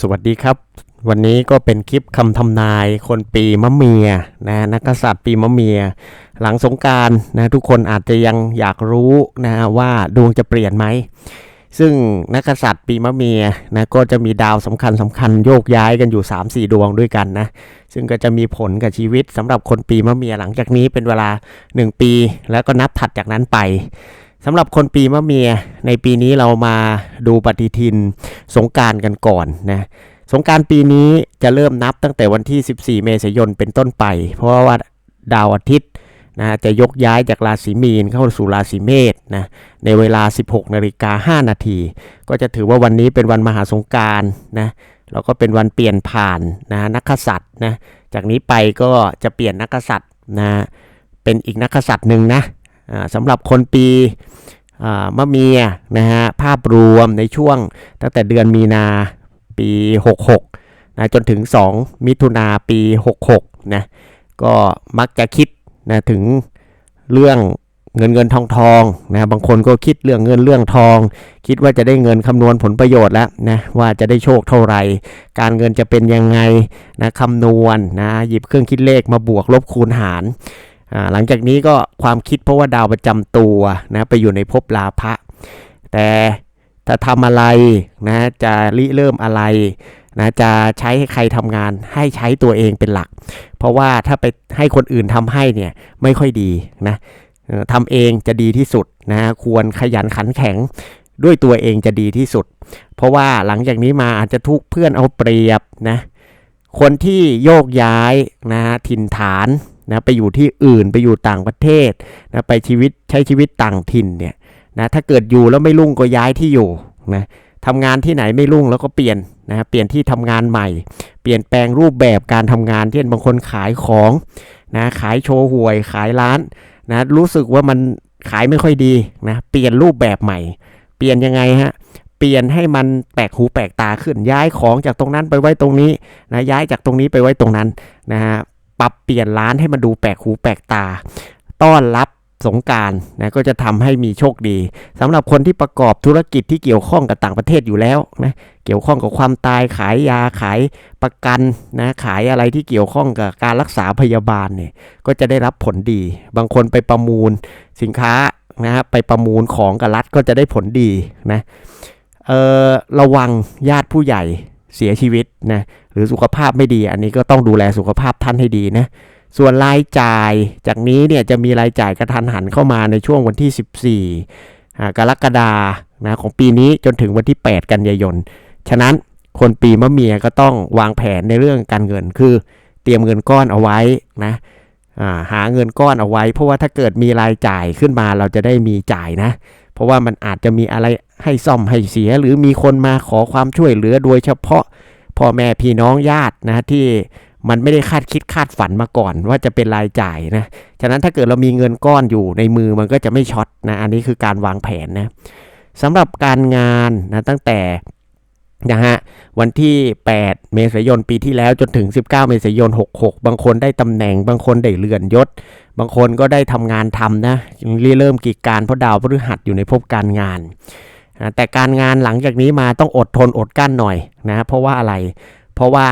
สวัสดีครับ วันนี้ก็เป็นคลิปคำทำนายคนปีมะเมียนะนักกษัตริย์ปีมะเมีย หลังสงการนะทุกคนอาจจะยังอยากรู้นะว่าดวงจะเปลี่ยนไหม ซึ่งนักกษัตริย์ปีมะเมียนะก็จะมีดาวสำคัญสำคัญโยกย้ายกันอยู่ 3-4 ดวงด้วยกันนะซึ่งก็จะมีผลกับชีวิตสำหรับคนปีมะเมียหลังจากนี้เป็นเวลา 1 ปี แล้วก็นับถัดจากนั้นไป สำหรับคนปีมะเมียในปีนี้เรามาดูปฏิทินสงการกันก่อนนะสงการปีนี้จะเริ่มนับตั้งแต่วันที่ 14 เมษายนเป็นต้นไป เพราะว่าดาวอาทิตย์นะจะยกย้ายจากราศีมีนเข้าสู่ราศีเมษนะในเวลา 16นาฬิกา5นาทีก็จะถือว่าวันนี้เป็นวันมหาสงการนะแล้วก็เป็นวันเปลี่ยนผ่านนะนักษัตริย์นะจากนี้ไปก็จะเปลี่ยนนักษัตริย์นะเป็นอีกนักษัตริย์หนึ่งนะ สำหรับคนปีมะเมียนะฮะภาพรวมในช่วงตั้งแต่เดือนมีนาปี 66นะจนถึง 2 มิถุนาปี 66นะก็มักจะคิดนะถึงเรื่องเงินเงินทองทองนะบางคนก็คิดเรื่องเงินเรื่องทอง คิดว่าจะได้เงินคำนวณผลประโยชน์แล้วนะว่าจะได้โชคเท่าไหร่ การเงินจะเป็นยังไงนะคำนวณนะหยิบเครื่องคิดเลขมาบวกลบคูณหาร หลังจากนี้ก็ความคิดเพราะว่าดาวประจำตัวนะไปอยู่ในภพลาภะแต่ถ้าทำอะไรนะจะริเริ่มอะไรนะจะใช้ให้ใครทำงานให้ใช้ตัวเองเป็นหลัก เพราะว่าถ้าไปให้คนอื่นทำให้เนี่ยไม่ค่อยดีนะทำเองจะดีที่สุดนะควรขยันขันแข็งด้วยตัวเองจะดีที่สุด เพราะว่าหลังจากนี้มาอาจจะทุกเพื่อนเอาเปรียบนะคนที่โยกย้ายนะถิ่นฐาน นะไปอยู่ที่อื่นไปอยู่ต่างประเทศนะไปชีวิตใช้ชีวิตต่างถิ่นเนี่ยนะถ้าเกิดอยู่แล้วไม่รุ่งก็ย้ายที่อยู่นะทำงานที่ไหนไม่รุ่งแล้วก็เปลี่ยนนะเปลี่ยนที่ทำงานใหม่ เปลี่ยนแปลงรูปแบบการทำงานเช่นบางคนขายของนะขายโชว์หวยขายร้านนะรู้สึกว่ามันขายไม่ค่อยดีนะเปลี่ยนรูปแบบใหม่ เปลี่ยนยังไงฮะเปลี่ยนให้มันแปลกหูแปลกตาขึ้นย้ายของจากตรงนั้นไปไว้ตรงนี้นะย้ายจากตรงนี้ไปไว้ตรงนั้นนะฮะ ปรับเปลี่ยนร้านให้มันดูแปลกหูแปลกตา ต้อนรับสงการนะก็จะทำให้มีโชคดีสำหรับคนที่ประกอบธุรกิจที่เกี่ยวข้องกับต่างประเทศอยู่แล้วนะเกี่ยวข้องกับความตายขายยาขายประกันนะขายอะไรที่เกี่ยวข้องกับการรักษาพยาบาลเนี่ยก็จะได้รับผลดี บางคนไปประมูลสินค้านะครับไปประมูลของกับรัฐก็จะได้ผลดีนะเออระวังญาติผู้ใหญ่ เสียชีวิตนะหรือสุขภาพไม่ดี อันนี้ก็ต้องดูแลสุขภาพท่านให้ดีนะส่วนรายจ่ายจากนี้เนี่ยจะมีรายจ่ายกระทันหันเข้ามาในช่วงวันที่ 14 กรกฎานะของปีนี้จนถึงวันที่ 8 กันยายน ฉะนั้นคนปีมะเมียก็ต้องวางแผนในเรื่องการเงิน คือเตรียมเงินก้อนเอาไว้นะหาเงินก้อนเอาไว้ เพราะว่าถ้าเกิดมีรายจ่ายขึ้นมาเราจะได้มีจ่ายนะ เพราะว่ามันอาจจะมีอะไรให้ซ่อมให้เสีย หรือมีคนมาขอความช่วยเหลือโดยเฉพาะพ่อแม่พี่น้องญาตินะที่มันไม่ได้คาดคิดคาดฝันมาก่อนว่าจะเป็นรายจ่ายนะ ฉะนั้นถ้าเกิดเรามีเงินก้อนอยู่ในมือมันก็จะไม่ช็อตนะ อันนี้คือการวางแผนนะสำหรับการงานนะตั้งแต่ นะฮะวันที่ 8 เมษายนปีที่แล้วจนถึง 19 เมษายน 66 บางคนได้ตำแหน่ง บางคนได้เลื่อนยศ บางคนก็ได้ทำงานทำนะเริ่มกิจการเพราะดาวพฤหัสอยู่ในภพการงานนะแต่การงานหลังจากนี้มาต้องอดทนอดกลั้นหน่อยนะเพราะว่าอะไรเพราะว่า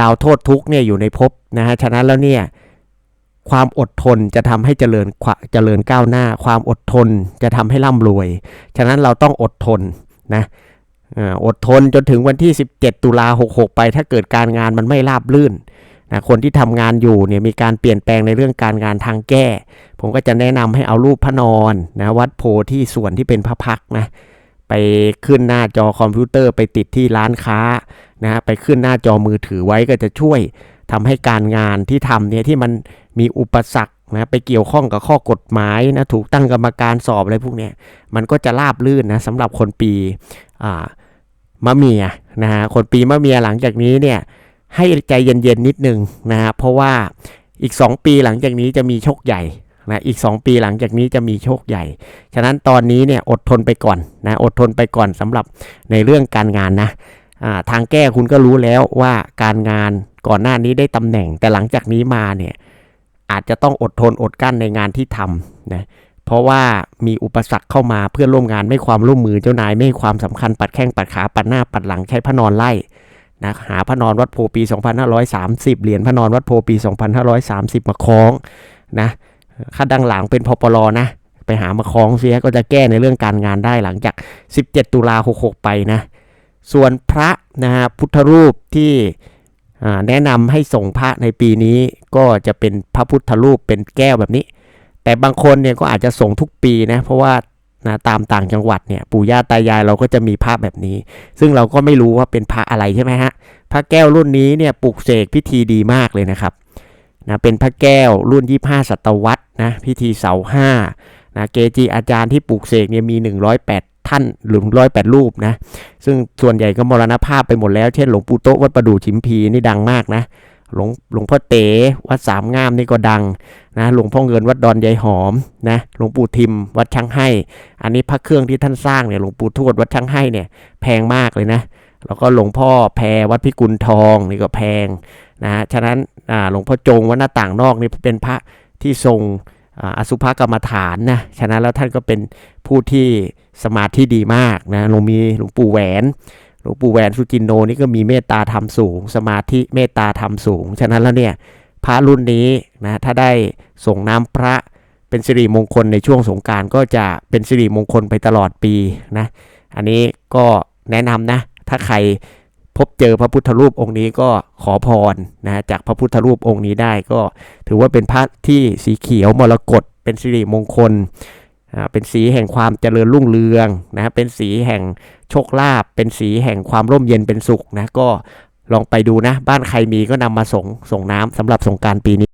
ดาวโทษทุกเนี่ยอยู่ในภพนะฮะฉะนั้นแล้วเนี่ยความอดทนจะทำให้เจริญเจริญก้าวหน้า ความอดทนจะทำให้ร่ำรวย ฉะนั้นเราต้องอดทนนะ อดทนจนถึงวันที่ 17 ตุลา66 ไป ถ้าเกิดการงานมันไม่ราบรื่นนะคนที่ทำงานอยู่เนี่ยมีการเปลี่ยนแปลงในเรื่องการงานทางแก้ ผมก็จะแนะนำให้เอารูปพระนอนนะวัดโพที่ส่วนที่เป็นพระพักนะไปขึ้นหน้าจอคอมพิวเตอร์ไปติดที่ร้านค้านะไปขึ้นหน้าจอมือถือไว้ก็จะช่วยทำให้การงานที่ทำเนี่ยที่มันมีอุปสรรคนะไปเกี่ยวข้องกับข้อกฎหมายนะถูกตั้งกรรมการสอบอะไรพวกเนี้ยมันก็จะราบลื่นนะสำหรับคนปีอ่า มะเมียนะฮะคนปีมะเมียหลังจากนี้เนี่ยให้ใจเย็นๆนิดนึงนะฮะเพราะว่าอีก 2 ปีหลังจากนี้จะมีโชคใหญ่นะอีก 2 ปีหลังจากนี้จะมีโชคใหญ่ ฉะนั้นตอนนี้เนี่ยอดทนไปก่อนนะอดทนไปก่อนสำหรับในเรื่องการงานนะทางแก้คุณก็รู้แล้วว่าการงานก่อนหน้านี้ได้ตำแหน่ง แต่หลังจากนี้มาเนี่ยอาจจะต้องอดทนอดกั้นในงานที่ทำนะ เพราะว่ามีอุปสรรคเข้ามาเพื่อนร่วมงานไม่ความร่วมมือเจ้านายไม่ความสำคัญปัดแข้งปัดขาปัดหน้าปัดหลังใช้พระนอนไล่นะหาพระนอนวัดโพปี 2530 เหรียญพระนอนวัดโพปี 2530 มาคล้องนะค่าดังหลังเป็นพปลนะ ไปหามาคล้องเสียก็จะแก้ในเรื่องการงานได้หลังจาก 17 ตุลา66 ไปนะ ส่วนพระนะฮะพุทธรูปที่แนะนำให้ส่งพระในปีนี้ก็จะเป็นพระพุทธรูปเป็นแก้วแบบนี้ แต่บางคนเนี่ยก็อาจจะส่งทุกปีนะเพราะว่านะตามต่างจังหวัดเนี่ยปู่ย่าตายายเราก็จะมีพระแบบนี้ ซึ่งเราก็ไม่รู้ว่าเป็นพระอะไรใช่ไหมฮะพระแก้วรุ่นนี้เนี่ยปลูกเสกพิธีดีมากเลยนะครับนะเป็นพระแก้วรุ่น 25 ศตวรรษนะพิธีเสาห้านะเกจิอาจารย์ที่ปลูกเสกเนี่ยมี 108 ท่านหรือ108 รูปนะซึ่งส่วนใหญ่ก็มรณภาพไปหมดแล้วเช่นหลวงปู่โตวัดประดู่ชิมพีนี่ดังมากนะ หลวงหลวงพ่อเต๋วัดสามงามนี่ก็ดังนะหลวงพ่อเงินวัดดอนยายหอมนะหลวงปู่ทิมวัดช่างให้ อันนี้พระเครื่องที่ท่านสร้างเนี่ยหลวงปู่ทวดวัดช่างให้เนี่ยแพงมากเลยนะแล้วก็หลวงพ่อแพรวัดพิกุลทองนี่ก็แพงนะฉะนั้นหลวงพ่อจงวัดหน้าต่างนอกนี่เป็นพระที่ทรงอสุภกรรมฐานนะฉะนั้นแล้วท่านก็เป็นผู้ที่สมาธิดีมากนะหลวงมีหลวงปู่แหวน หลวงปู่แหวนสุจินโนนี่ก็มีเมตตาธรรมสูง สมาธิเมตตาธรรมสูง ฉะนั้นแล้วเนี่ยพระรุ่นนี้นะถ้าได้ส่งน้ำพระเป็นสิริมงคลในช่วงสงการก็จะเป็นสิริมงคลไปตลอดปีนะอันนี้ก็แนะนำนะถ้าใครพบเจอพระพุทธรูปองค์นี้ก็ขอพรนะจากพระพุทธรูปองค์นี้ได้ก็ถือว่าเป็นพระที่สีเขียวมรกตเป็นสิริมงคล เป็นสีแห่งความเจริญรุ่งเรืองนะเป็นสีแห่งโชคลาภเป็นสีแห่งความร่มเย็นเป็นสุขนะก็ลองไปดูนะ บ้านใครมีก็นำมาส่งส่งน้ำสำหรับสงการปีนี้